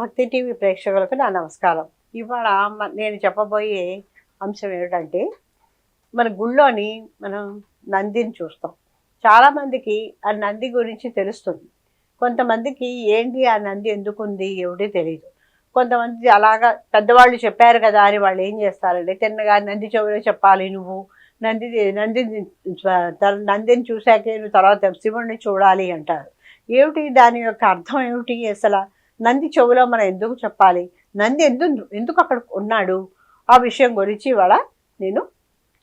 భక్తి టీవీ ప్రేక్షకులకు నా నమస్కారం. ఇవాళ మ- నేను చెప్పబోయే అంశం ఏమిటంటే మన గుళ్ళోని మనం నందిని చూస్తాం. చాలామందికి ఆ నంది గురించి తెలుస్తుంది. కొంతమందికి ఏంటి ఆ నంది ఎందుకుంది ఏమిటి తెలియదు కొంతమంది అలాగా పెద్దవాళ్ళు చెప్పారు కదా అని వాళ్ళు ఏం చేస్తారంటే తిన్నగా నంది చెవిలో చెప్పాలి నువ్వు. నంది నంది నందిని చూశాకే నువ్వు తర్వాత శివుణ్ణి చూడాలి అంటారు. ఏమిటి దాని యొక్క అర్థం ఏమిటి అసలు? నంది చెవులో మనం ఎందుకు చెప్పాలి? నంది ఎందుకు ఎందుకు అక్కడ ఉన్నాడు? ఆ విషయం గురించి ఇవాళ నేను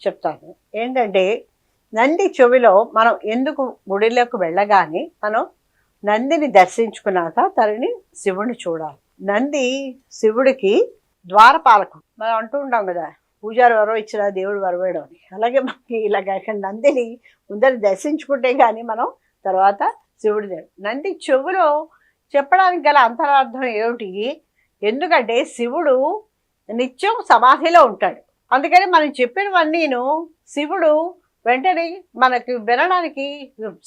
చెప్తాను. ఏంటంటే నంది చెవిలో మనం ఎందుకు గుడిలోకి వెళ్ళగానే మనం నందిని దర్శించుకున్నాక తనని శివుని చూడాలి. నంది శివుడికి ద్వారపాలకం. మనం అంటూ ఉంటాం కదా పూజారి వరం ఇచ్చిన దేవుడు వరవేయడం అని. అలాగే మనకి ఇలాగ నందిని ముందర దర్శించుకుంటే కానీ మనం తర్వాత శివుడి నంది చెవులో చెప్పడానికి గల అంతరార్థం ఏమిటి? ఎందుకంటే శివుడు నిత్యం సమాధిలో ఉంటాడు. అందుకని మనం చెప్పినవన్నీను శివుడు వెంటనే మనకి వినడానికి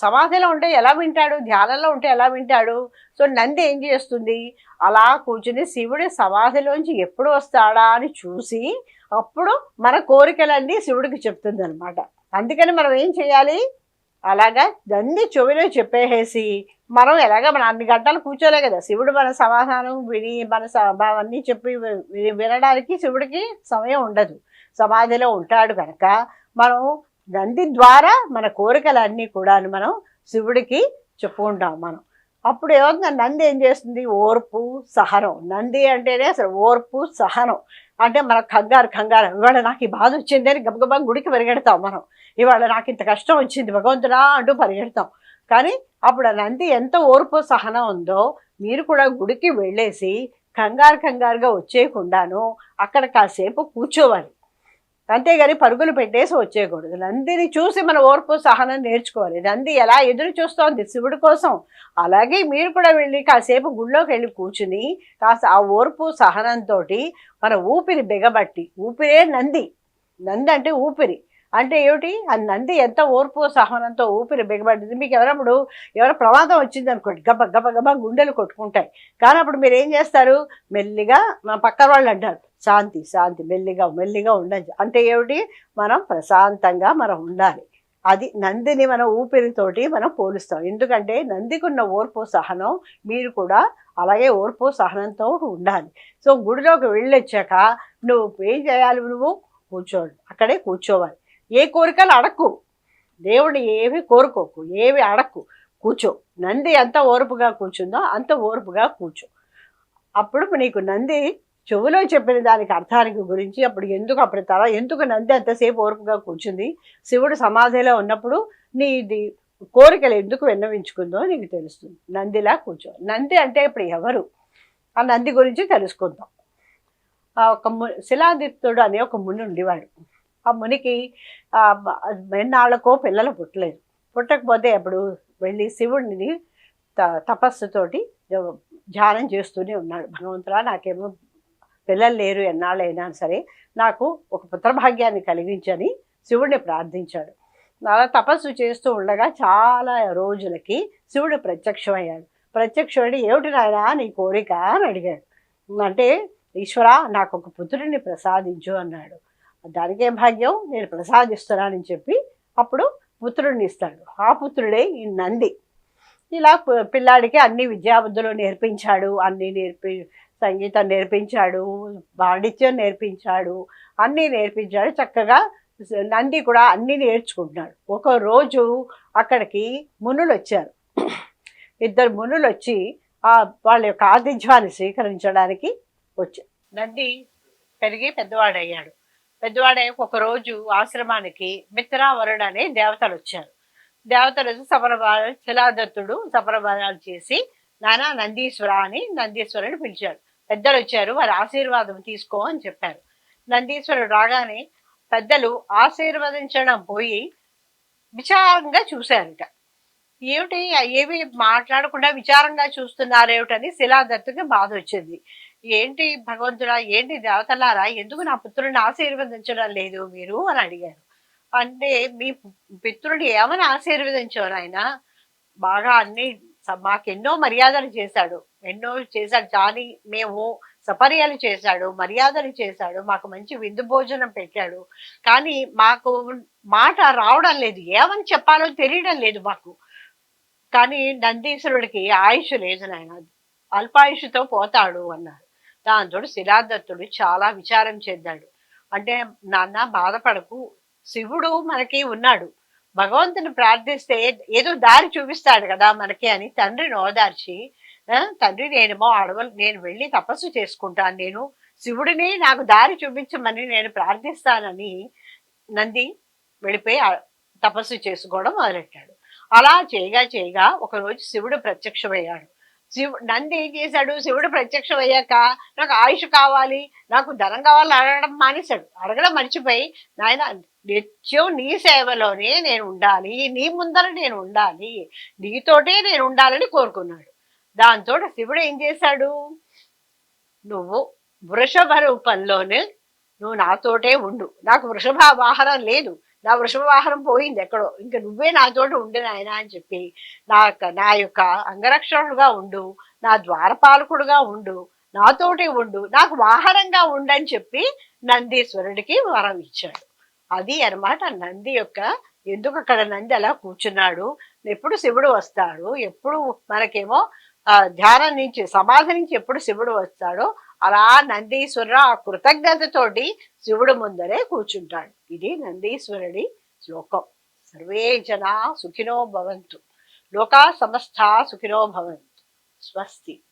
సమాధిలో ఉంటే ఎలా వింటాడు? ధ్యానంలో ఉంటే ఎలా వింటాడు? సో నంది ఏం చేస్తుంది? అలా కూర్చుని శివుడి సమాధిలోంచి ఎప్పుడు వస్తాడా అని చూసి అప్పుడు మన కోరికలన్నీ శివుడికి చెప్తుంది అనమాట అందుకని మనం ఏం చేయాలి? అలాగా నంది చెవిలో చెప్పేసేసి మనం ఎలాగ మన అన్ని గంటలు కూర్చోలే కదా. శివుడు మన సమాధానం విని మన స- అవన్నీ చెప్పి వినడానికి శివుడికి సమయం ఉండదు. సమాధిలో ఉంటాడు కనుక మనం నంది ద్వారా మన కోరికలన్నీ కూడా మనం శివుడికి చెప్పుకుంటాం మనం. అప్పుడు ఏమన్నా నంది ఏం చేస్తుంది? ఓర్పు సహనం. నంది అంటేనే అసలు ఓర్పు సహనం. అంటే మన కంగారు కంగారు. ఇవాళ నాకు ఈ బాధ వచ్చింది అని గబగబా గుడికి పరిగెడతాం మనం. ఇవాళ నాకు ఇంత కష్టం వచ్చింది. భగవంతుడా అంటూ పరిగెడతాం. కానీ అప్పుడు నంది ఎంత ఓర్పు సహనం ఉందో మీరు కూడా గుడికి వెళ్ళేసి కంగారు కంగారుగా వచ్చేయకుండాను అక్కడ కాసేపు కూర్చోవాలి. అంతేగాని పరుగులు పెట్టేసి వచ్చేయకూడదు. నందిని చూసి మన ఓర్పు సహనం నేర్చుకోవాలి. నంది ఎలా ఎదురు చూస్తోంది శివుడి కోసం? అలాగే మీరు కూడా వెళ్ళి కాసేపు గుళ్ళోకి వెళ్ళి కూర్చుని కాస్త ఆ ఓర్పు సహనంతో మన ఊపిరి బిగబట్టి ఊపిరే నంది. నంది అంటే ఊపిరి. అంటే ఏమిటి? ఆ నంది ఎంత ఓర్పు సహనంతో ఊపిరి బిగబడ్డది. మీకు ఎవరప్పుడు ఎవరో ప్రమాదం వచ్చింది అనుకోండి గబ గబ గబ గుండెలు కొట్టుకుంటాయి. కానీ అప్పుడు మీరు ఏం చేస్తారు? మెల్లిగా మా పక్కన వాళ్ళు అంటారు శాంతి శాంతి మెల్లిగా మెల్లిగా ఉండచ్చు అంటే ఏమిటి? మనం ప్రశాంతంగా మనం ఉండాలి. అది నందిని మన ఊపిరితోటి మనం పోలుస్తాం. ఎందుకంటే నందికి ఉన్న ఓర్పు సహనం మీరు కూడా అలాగే ఓర్పు సహనంతో ఉండాలి. సో గుడిలోకి వెళ్ళొచ్చాక నువ్వు ఏం చేయాలి నువ్వు? కూర్చోవాలి. అక్కడే కూర్చోవాలి. ఏ కోరికలు అడక్కు. దేవుడిని ఏవి కోరుకోకు ఏవి అడక్కు. కూర్చో. నంది ఎంత ఓర్పుగా కూర్చుందో అంత ఓర్పుగా కూర్చో. అప్పుడు నీకు నంది చెవులో చెప్పిన దానికి అర్థానికి గురించి అప్పుడు ఎందుకు అప్పుడు తల ఎందుకు నంది అంతసేపు ఓర్పుగా కూర్చుంది? శివుడు సమాధిలో ఉన్నప్పుడు నీది కోరికలు ఎందుకు విన్నవించుకుందో నీకు తెలుస్తుంది. నందిలా కూర్చో. నంది అంటే ఇప్పుడు ఎవరు? ఆ నంది గురించి తెలుసుకుందాం. ఆ ఒక ము శిలాదిత్తుడు అనే ఒక ముని ఉండేవాడు. ఆ మునికి ఎన్నాళ్ళకో పిల్లలు పుట్టలేదు. పుట్టకపోతే అప్పుడు వెళ్ళి శివుడిని త తపస్సుతోటి ధ్యానం చేస్తూనే ఉన్నాడు. భగవంతుడా నాకేమో పిల్లలు లేరు ఎన్నాళ్ళైనా సరే నాకు ఒక పుత్రభాగ్యాన్ని కలిగించని శివుడిని ప్రార్థించాడు. అలా తపస్సు చేస్తూ ఉండగా చాలా రోజులకి శివుడు ప్రత్యక్షమయ్యాడు. ప్రత్యక్షమై ఏమిటి నాయనా నీ కోరిక? అని అడిగాడు. అంటే ఈశ్వరా నాకు ఒక పుత్రుడిని ప్రసాదించు అన్నాడు. దానికేం భాగ్యం? నేను ప్రసాదిస్తున్నానని చెప్పి అప్పుడు పుత్రుడిని ఇస్తాడు. ఆ పుత్రుడే ఈ నంది. ఇలా పిల్లాడికి అన్ని విద్యాబుద్ధులు నేర్పించాడు. అన్ని నేర్పి సంగీతం నేర్పించాడు. పాండిత్యం నేర్పించాడు. అన్నీ నేర్పించాడు. చక్కగా నంది కూడా అన్నీ నేర్చుకుంటున్నాడు. ఒక రోజు అక్కడికి మునులు వచ్చారు. ఇద్దరు మునులు వచ్చి వాళ్ళ యొక్క ఆతిథ్యాన్ని స్వీకరించడానికి వచ్చారు. నంది పెరిగి పెద్దవాడయ్యాడు. పెద్దవాడయ్యాక ఒక రోజు ఆశ్రమానికి మిత్రావరుడు అనే దేవతలు వచ్చారు. దేవతలు వచ్చి శిలాదత్తుడు సపరబాధాలు చేసి నానా నందీశ్వర అని నందీశ్వరుని పిలిచాడు పెద్దలు వచ్చారు వారి ఆశీర్వాదం తీసుకో అని చెప్పారు. నందీశ్వరుడు రాగానే పెద్దలు ఆశీర్వదించడం పోయి విచారంగా చూశారట. ఏమిటి? ఏమి మాట్లాడకుండా విచారంగా చూస్తున్నారేమిటని శిలాదత్తుకి బాధ వచ్చింది. ఏంటి భగవంతుడా ఏంటి దేవతలారా? ఎందుకు నా పుత్రుడిని ఆశీర్వదించడం లేదు మీరు? అని అడిగారు. అంటే మీ పితృడు ఏమని ఆశీర్వదించారు ఆయన? బాగా అన్ని మాకెన్నో మర్యాదలు చేశాడు. ఎన్నో చేశాడు. జాని మేము సపర్యాలు చేశాడు మర్యాదలు చేశాడు మాకు మంచి విందు భోజనం పెట్టాడు. కానీ మాకు మాట రావడం లేదు. ఏమని చెప్పాలో తెలియడం లేదు మాకు. కానీ నందీశ్వరుడికి ఆయుష్ లేదు నాయన. అల్పాయుషుతో పోతాడు అన్నారు. దాంతో శిలాదత్తుడు చాలా విచారం చెందాడు. అంటే నాన్న బాధపడకు శివుడు మనకి ఉన్నాడు. భగవంతుని ప్రార్థిస్తే ఏదో దారి చూపిస్తాడు కదా మనకి అని తండ్రిని ఓదార్చి తండ్రి నేనేమో అడవులు నేను వెళ్ళి తపస్సు చేసుకుంటాను నేను శివుడిని నాకు దారి చూపించమని నేను ప్రార్థిస్తానని నంది వెళ్ళిపోయి తపస్సు చేసుకోవడం మొదలెట్టాడు. అలా చేయగా చేయగా ఒకరోజు శివుడు ప్రత్యక్షమయ్యాడు. శివు నంది ఏం చేశాడు? శివుడు ప్రత్యక్షమయ్యాక నాకు ఆయుష్ కావాలి నాకు ధనం కావాలి అడగడం మానేశాడు. అడగడం మర్చిపోయి నాయన నిత్యం నీ సేవలోనే నేను ఉండాలి నీ ముందర నేను ఉండాలి నీతోటే నేను ఉండాలని కోరుకున్నాడు. దాంతో శివుడు ఏం చేశాడు? నువ్వు వృషభ రూపంలోనే నువ్వు నాతోటే ఉండు. నాకు వృషభ వాహనం లేదు. నా వృషభ వాహనం పోయింది ఎక్కడో. ఇంకా నువ్వే నాతోటి ఉండు నాయన అని చెప్పి నా యొక్క- నా యొక్క అంగరక్షకుడుగా ఉండు నా ద్వారపాలకుడుగా ఉండు నాతోటి ఉండు నాకు వాహనంగా ఉండని చెప్పి నందీశ్వరుడికి వరం ఇచ్చాడు. అది అన్నమాట నంది యొక్క ఎందుకు అక్కడ నంది అలా కూర్చున్నాడు ఎప్పుడు శివుడు వస్తాడు ఎప్పుడు మనకేమో ధ్యానం నుంచి సమాధి నుంచి ఎప్పుడు శివుడు వస్తాడో అలా నందీశ్వరుడు ఆ కృతజ్ఞతతోటి శివుడు ముందరే కూర్చుంటాడు. ఇది నందీశ్వరుడి శ్లోకం. సర్వే జనా సుఖినో భవంతు. లోకా సమస్త సుఖినో భవంతు. స్వస్తి.